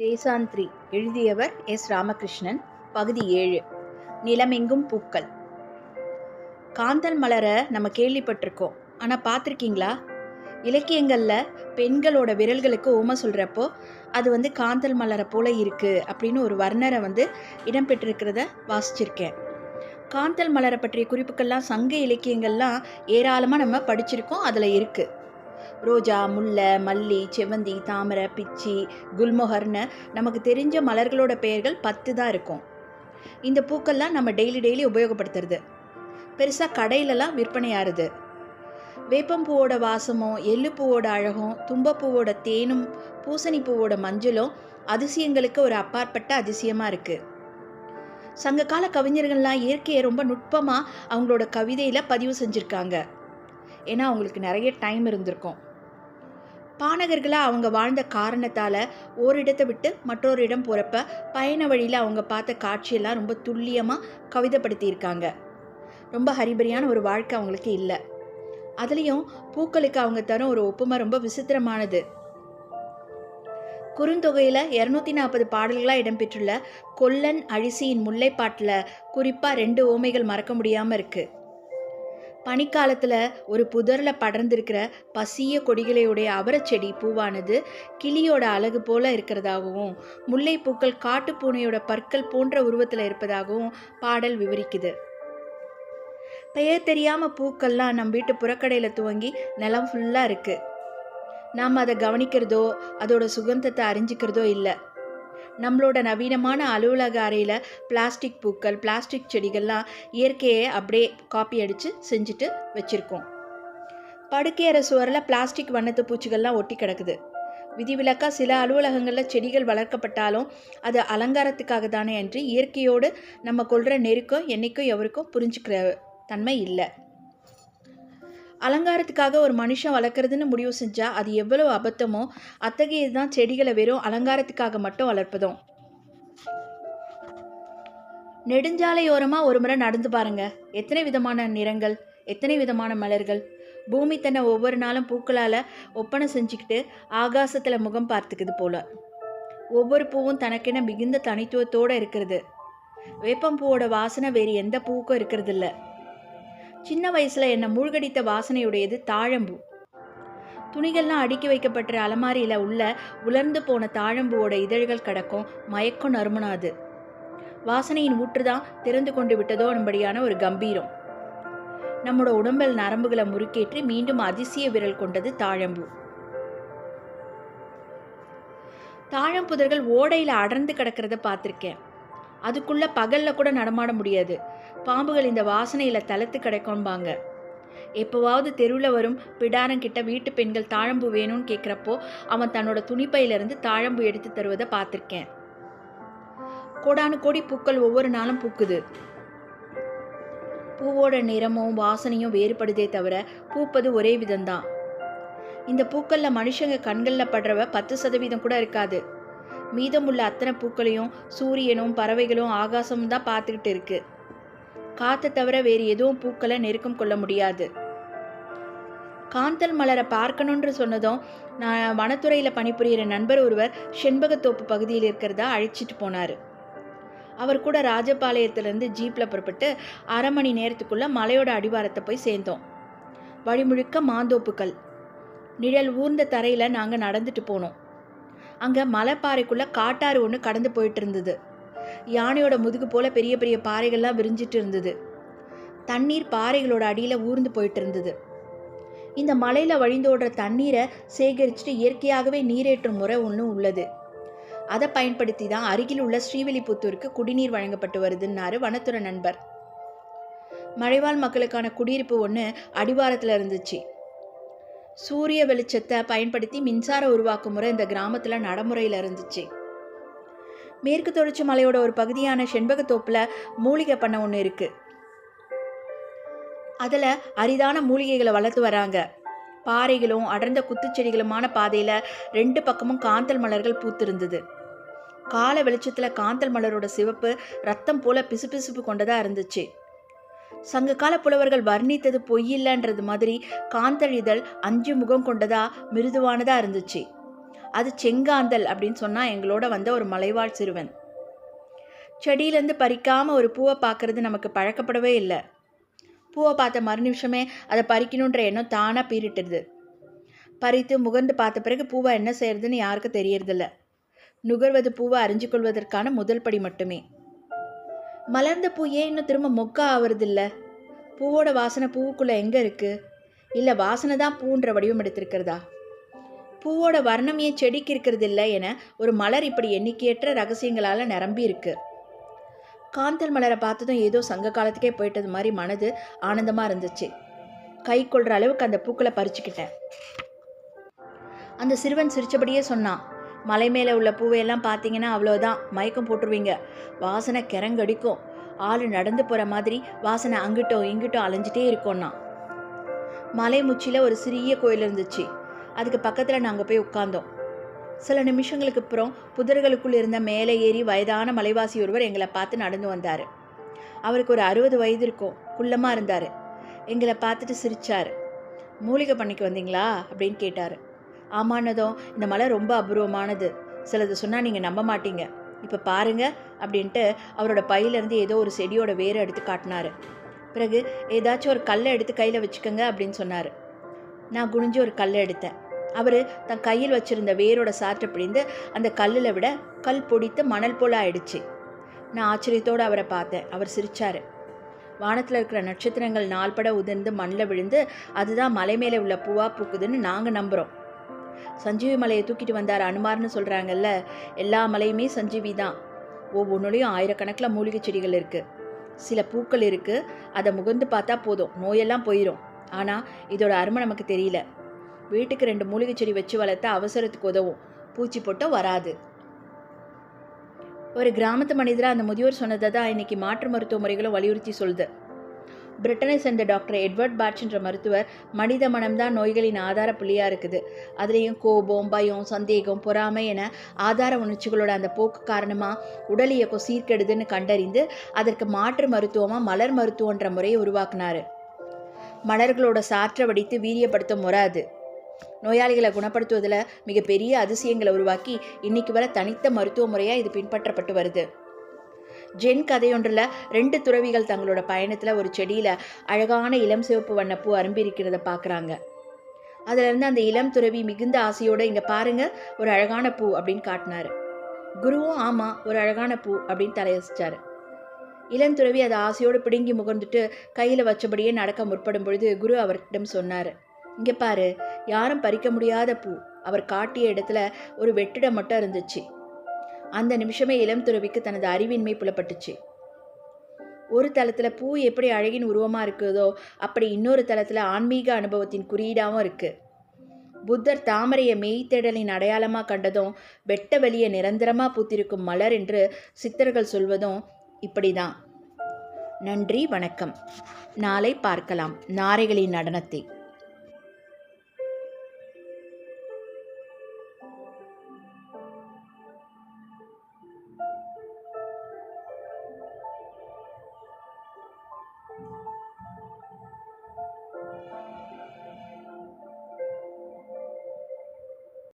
தேசாந்திரி எழுதியவர் எஸ் ராமகிருஷ்ணன் பகுதி ஏழு. நிலமெங்கும் பூக்கள். காந்தல் மலரை நம்ம கேள்விப்பட்டிருக்கோம். ஆனால் பார்த்துருக்கீங்களா? இலக்கியங்களில் பெண்களோட விரல்களுக்கு உமை சொல்கிறப்போ அது வந்து காந்தல் மலரை போல இருக்குது அப்படின்னு ஒரு வர்ணரை வந்து இடம்பெற்றிருக்கிறத வாசிச்சிருக்கேன். காந்தல் மலரை பற்றிய குறிப்புக்கள்லாம் சங்க இலக்கியங்கள்லாம் ஏராளமாக நம்ம படிச்சிருக்கோம். அதில் இருக்குது ரோஜா முல்லை மல்லி செவந்தி தாமரை பிச்சி குல்மொஹர்னு நமக்கு தெரிஞ்ச மலர்களோட பெயர்கள் பத்து தான் இருக்கும். இந்த பூக்கள்லாம் நம்ம டெய்லி டெய்லி உபயோகப்படுத்துறது. பெருசாக கடையிலலாம் விற்பனையாகுது வேப்பம்பூவோட வாசமும் எள்ளுப்பூவோட அழகும் தும்பப்பூவோட தேனும் பூசணி பூவோட மஞ்சளும் அதிசயங்களுக்கு ஒரு அப்பாற்பட்ட அதிசயமாக இருக்குது சங்ககால கவிஞர்கள்லாம் இயற்கையை ரொம்ப நுட்பமாக அவங்களோட கவிதையில் பதிவு செஞ்சுருக்காங்க. ஏன்னா அவங்களுக்கு நிறைய டைம் இருந்திருக்கும். பானகர்களாக அவங்க வாழ்ந்த காரணத்தால் ஓரிடத்தை விட்டு மற்றொரு இடம் போகிறப்ப பயண வழியில் அவங்க பார்த்த காட்சியெல்லாம் ரொம்ப துல்லியமாக கவிதைப்படுத்தியிருக்காங்க. ரொம்ப ஹரிபரியான ஒரு வாழ்க்கை அவங்களுக்கு இல்லை. அதுலேயும் பூக்களுக்கு அவங்க தரும் ஒரு ஒப்புமை ரொம்ப விசித்திரமானது. குறுந்தொகையில் இரநூத்தி நாற்பது பாடல்களாக இடம்பெற்றுள்ள கொல்லன் அழிசியின் முல்லைப்பாட்டில் குறிப்பாக ரெண்டு ஓமைகள் மறக்க முடியாமல் இருக்குது பனிக்காலத்தில் ஒரு புதரில் படர்ந்திருக்கிற பசிய கொடிகளையுடைய அவரச்செடி பூவானது கிளியோட அழகு போல இருக்கிறதாகவும் முல்லைப்பூக்கள் காட்டுப்பூனையோட பற்கள் போன்ற உருவத்தில் இருப்பதாகவும் பாடல் விவரிக்குது. பெயர் தெரியாமல் பூக்கள்லாம் நம் வீட்டு புறக்கடையில் துவங்கி நிலம் ஃபுல்லாக இருக்குது நாம் அதை கவனிக்கிறதோ அதோட சுகந்தத்தை அறிஞ்சிக்கிறதோ இல்லை. நம்மளோட நவீனமான அலுவலக அறையில் பிளாஸ்டிக் பூக்கள் பிளாஸ்டிக் செடிகள்லாம் இயற்கையை அப்படியே காப்பி அடித்து செஞ்சுட்டு வச்சுருக்கோம். படுக்கையறை சுவரில் பிளாஸ்டிக் வண்ணத்து பூச்சிகள்லாம் ஒட்டி கிடக்குது. விதிவிலக்காக சில அலுவலகங்களில் செடிகள் வளர்க்கப்பட்டாலும் அது அலங்காரத்துக்காக தானே என்று இயற்கையோடு நம்ம கொள்கிற நெருக்கம் என்றைக்கும் எவருக்கும் புரிஞ்சுக்கிற தன்மை இல்லை. அலங்காரத்துக்காக ஒரு மனுஷன் வளர்க்குறதுன்னு முடிவு செஞ்சால் அது எவ்வளவு அபத்தமோ அத்தகையது தான் செடிகளை வெறும் அலங்காரத்துக்காக மட்டும் வளர்ப்பதும். நெடுஞ்சாலையோரமாக ஒரு முறை நடந்து பாருங்க. எத்தனை விதமான நிறங்கள் எத்தனை விதமான மலர்கள். பூமி தன்னை ஒவ்வொரு நாளும் பூக்களால் ஒப்பனை செஞ்சுக்கிட்டு ஆகாசத்தில் முகம் பார்த்துக்குது போல. ஒவ்வொரு பூவும் தனக்கென மிகுந்த தனித்துவத்தோடு இருக்கிறது. வேப்பம்பூவோட வாசனை வேறு எந்த பூவுக்கும் இருக்கிறது இல்லை சின்ன வயசில் என்னை மூழ்கடித்த வாசனையுடையது தாழம்பூ. துணிகள்லாம் அடுக்கி வைக்கப்பட்ட அலமாரியில் உள்ள உலர்ந்து போன தாழம்பூவோட இதழ்கள் கிடக்கும். மயக்கம் நறுமணாது வாசனையின் ஊற்று தான் திறந்து கொண்டு விட்டதோ என்படியான ஒரு கம்பீரம். நம்மோட உடம்பில் நரம்புகளை முறுக்கேற்றி மீண்டும் அதிசய விரல் கொண்டது தாழம்பூ. தாழம்புதர்கள் ஓடையில் அடர்ந்து கிடக்கிறத பார்த்துருக்கேன். அதுக்குள்ளே பகலில் கூட நடமாட முடியாது. பாம்புகள் இந்த வாசனையில் தளத்து கிடைக்கும்பாங்க. எப்போவாவது தெருவில் வரும் பிடாரங்கிட்ட வீட்டு பெண்கள் தாழம்பு வேணும்னு கேட்குறப்போ அவன் தன்னோட துணிப்பையிலிருந்து தாழம்பு எடுத்து தருவதை பார்த்துருக்கேன். கோடானு கோடி பூக்கள் ஒவ்வொரு நாளும் பூக்குது. பூவோட நிறமும் வாசனையும் வேறுபடுதே தவிர பூப்பது ஒரே விதம்தான். இந்த பூக்களில் மனுஷங்க கண்களில் படுறவ பத்து சதவீதம் கூட இருக்காது. மீதமுள்ள அத்தனை பூக்களையும் சூரியனும் பறவைகளும் ஆகாசமும் தான் பார்த்துக்கிட்டு இருக்கு. காற்றை தவிர வேறு எதுவும் பூக்களை நெருக்கம் கொள்ள முடியாது. காந்தல் மலரை பார்க்கணுன்ற சொன்னதும் நான் வனத்துறையில் பணிபுரிகிற நண்பர் ஒருவர் செண்பகத்தோப்பு பகுதியில் இருக்கிறதா அழைச்சிட்டு போனார். அவர் கூட ராஜபாளையத்திலேருந்து ஜீப்பில் புறப்பட்டு அரை மணி நேரத்துக்குள்ளே மலையோட அடிவாரத்தை போய் சேர்ந்தோம். வழிமுழுக்க மாந்தோப்புகள். நிழல் ஊர்ந்த தரையில் நாங்கள் நடந்துட்டு போனோம். அங்கே மலைப்பாறைக்குள்ளே காட்டாறு ஒன்று கடந்து போயிட்டு இருந்தது யானையோட முதுகு போல பெரிய பெரிய பாறைகள்லாம் விரிஞ்சிட்டு இருந்தது. தண்ணீர் பாறைகளோட அடியில் ஊர்ந்து போயிட்டு இருந்தது இந்த மலையில் வழிந்தோடுற தண்ணீரை சேகரிச்சுட்டு இயற்கையாகவே நீரேற்றும் முறை ஒன்றும் உள்ளது. அதை பயன்படுத்தி தான் அருகில் உள்ள ஸ்ரீவில்லிபுத்தூருக்கு குடிநீர் வழங்கப்பட்டு வருதுன்னாரு வனத்துறை நண்பர். மழைவாழ் மக்களுக்கான குடியிருப்பு ஒன்று அடிவாரத்தில் இருந்துச்சு. சூரிய வெளிச்சத்தை பயன்படுத்தி மின்சாரம் உருவாக்கும் முறை இந்த கிராமத்தில் நடைமுறையில் இருந்துச்சு. மேற்கு தொடர்ச்சி மலையோட ஒரு பகுதியான செண்பகத்தோப்பில் மூலிகை பண்ண ஒன்று இருக்குது அதில் அரிதான மூலிகைகளை வளர்த்து வராங்க. பாறைகளும் அடர்ந்த குத்துச்செடிகளுமான பாதையில் ரெண்டு பக்கமும் காந்தல் மலர்கள் பூத்திருந்தது. கால வெளிச்சத்தில் காந்தல் மலரோட சிவப்பு ரத்தம் போல பிசுபிசுப்பு கொண்டதாக இருந்துச்சு. சங்ககால புலவர்கள் வர்ணித்தது பொய்யில்லைன்றது மாதிரி காந்தழிதழ் அஞ்சு முகம் கொண்டதா மிருதுவானதா இருந்துச்சு. அது செங்காந்தல் அப்படின்னு சொன்னால் எங்களோட வந்த ஒரு மலைவாழ் சிறுவன். செடியிலேருந்து பறிக்காமல் ஒரு பூவை பார்க்கறது நமக்கு பழக்கப்படவே இல்லை. பூவை பார்த்த மறு நிமிஷமே அதை பறிக்கணுன்ற எண்ணம் தானாக பீரிட்டுடுது பறித்து முகர்ந்து பார்த்த பிறகு பூவை என்ன செய்யறதுன்னு யாருக்கும் தெரியறதில்ல. நுகர்வது பூவை அறிஞ்சு கொள்வதற்கான முதல் படி மட்டுமே. மலர்ந்த பூ ஏன் இன்னும் திரும்ப மொக்கா ஆவறதில்ல? பூவோட வாசனை பூவுக்குள்ளே எங்கே இருக்குது இல்லை வாசனை தான் பூன்ற வடிவம் எடுத்திருக்கிறதா? பூவோட வர்ணம் ஏன் செடிக்கு இருக்கிறது இல்லை என ஒரு மலர் இப்படி எண்ணிக்கையற்ற ரகசியங்களால் நிரம்பி இருக்கு. காந்தல் மலரை பார்த்ததும் ஏதோ சங்க காலத்துக்கே போயிட்டது மாதிரி மனது ஆனந்தமாக இருந்துச்சு. கை கொள்கிற அளவுக்கு அந்த பூக்களை பறிச்சுக்கிட்டேன். அந்த சிறுவன் சிரித்தபடியே சொன்னான் மலை மேலே உள்ள பூவையெல்லாம் பார்த்தீங்கன்னா அவ்வளோதான் மயக்கம் போட்டுருவீங்க. வாசனை கிறங்கடிக்கும். ஆள் நடந்து போகிற மாதிரி வாசனை அங்கிட்டோ இங்கிட்டோ அலைஞ்சிட்டே இருக்கோன்னா மலை முச்சியில் ஒரு சிறிய கோயில் இருந்துச்சு. அதுக்கு பக்கத்தில் நாங்கள் போய் உட்காந்தோம் சில நிமிஷங்களுக்கு அப்புறம் புதர்களுக்குள் இருந்த மேலே ஏறி வயதான மலைவாசி ஒருவர் எங்களை பார்த்து நடந்து வந்தார். அவருக்கு ஒரு அறுபது வயது இருக்கும். குள்ளமாக இருந்தார். எங்களை பார்த்துட்டு சிரிச்சார். மூலிகை பண்ணிக்கு வந்தீங்களா? அப்படின்னு கேட்டார். ஆமானதும் இந்த மலை ரொம்ப அபூர்வமானது. சிலது சொன்னால் நீங்கள் நம்ப மாட்டீங்க. இப்போ பாருங்க அப்படின்ட்டு அவரோட பையிலேருந்து ஏதோ ஒரு செடியோட வேரை எடுத்து காட்டினாரு. பிறகு ஏதாச்சும் ஒரு கல்லை எடுத்து கையில் வச்சுக்கோங்க அப்படின்னு சொன்னார். நான் குனிஞ்சு ஒரு கல்லை எடுத்தேன். அவர் தன் கையில் வச்சிருந்த வேரோட சாற்றை பிடிந்து அந்த கல்லில் விட கல் பொடித்து மணல் போல ஆயிடுச்சு. நான் ஆச்சரியத்தோடு அவரை பார்த்தேன். அவர் சிரிச்சார். வானத்தில் இருக்கிற நட்சத்திரங்கள் நாள்பட உதிர்ந்து மண்ணில் விழுந்து அதுதான் மலை மேலே உள்ள பூவா பூக்குதுன்னு நாங்கள் நம்புகிறோம் சஞ்சீவி மலையை தூக்கிட்டு வந்தார் அனுமார்னு சொல்கிறாங்கல்ல எல்லா மலையுமே சஞ்சீவி தான். ஒவ்வொன்றுலேயும் ஆயிரக்கணக்கில் மூலிகை செடிகள் இருக்குது சில பூக்கள் இருக்குது அதை முகந்து பார்த்தா போதும். நோயெல்லாம் போயிடும் ஆனால் இதோட அருமை நமக்கு தெரியல. வீட்டுக்கு ரெண்டு மூலிகை செடி வச்சு வளர்த்தா அவசரத்துக்கு உதவும். பூச்சி போட்டால் வராது. ஒரு கிராமத்து மனிதராக அந்த முதியோர் சொன்னதை தான் இன்னைக்கு மாற்று மருத்துவ முறைகளும் வலியுறுத்தி சொல்லுது. பிரிட்டனை சேர்ந்த டாக்டர் எட்வர்ட் பாட்ச்ன்ற மருத்துவர் மனித மனம்தான் நோய்களின் ஆதார புள்ளியாக இருக்குது. அதுலேயும் கோபம் பயம் சந்தேகம் பொறாமை என ஆதார உணர்ச்சிகளோட அந்த போக்கு காரணமாக உடல் இயக்கம் சீர்கெடுதுன்னு கண்டறிந்து அதற்கு மாற்று மருத்துவமாக மலர் மருத்துவன்ற முறையை உருவாக்குனார். மலர்களோட சாற்றை வடித்து வீரியப்படுத்தும் முறை அது நோயாளிகளை குணப்படுத்துவதில் மிகப்பெரிய அதிசயங்களை உருவாக்கி இன்னைக்கு வர தனித்த மருத்துவ முறையாக இது பின்பற்றப்பட்டு வருது. ஜென் கதையொன்றில் ரெண்டு துறவிகள் தங்களோட பயணத்தில் ஒரு செடியில் அழகான இளம் சிவப்பு வண்ண பூ பார்க்குறாங்க அதுலேருந்து அந்த இளம் துறவி மிகுந்த ஆசையோடு இங்கே பாருங்க ஒரு அழகான பூ அப்படின்னு காட்டினார். குருவும் ஆமாம் ஒரு அழகான பூ அப்படின்னு தலையசிச்சார். இளந்துறவி அதை ஆசையோடு பிடுங்கி முகர்ந்துட்டு கையில் வச்சபடியே நடக்க முற்படும் பொழுது குரு அவர்கிட்ட சொன்னார் இங்கே பாரு யாரும் பறிக்க முடியாத பூ. அவர் காட்டிய இடத்துல ஒரு வெற்றிடம் மட்டும் இருந்துச்சு. அந்த நிமிஷமே இளம் துறவிக்கு தனது அறிவின்மை புலப்பட்டுச்சு. ஒரு தளத்தில் பூ எப்படி அழகின் உருவமாக இருக்குதோ அப்படி இன்னொரு தளத்தில் ஆன்மீக அனுபவத்தின் குறியீடாகவும் இருக்குது புத்தர் தாமரையை மெய்த்தேடலின் அடையாளமாக கண்டதும் வெட்ட வெளியே நிரந்தரமாக பூத்திருக்கும் மலர் என்று சித்தர்கள் சொல்வதும் இப்படி தான் நன்றி வணக்கம். நாளை பார்க்கலாம். நாரைகளின் நடனத்தை.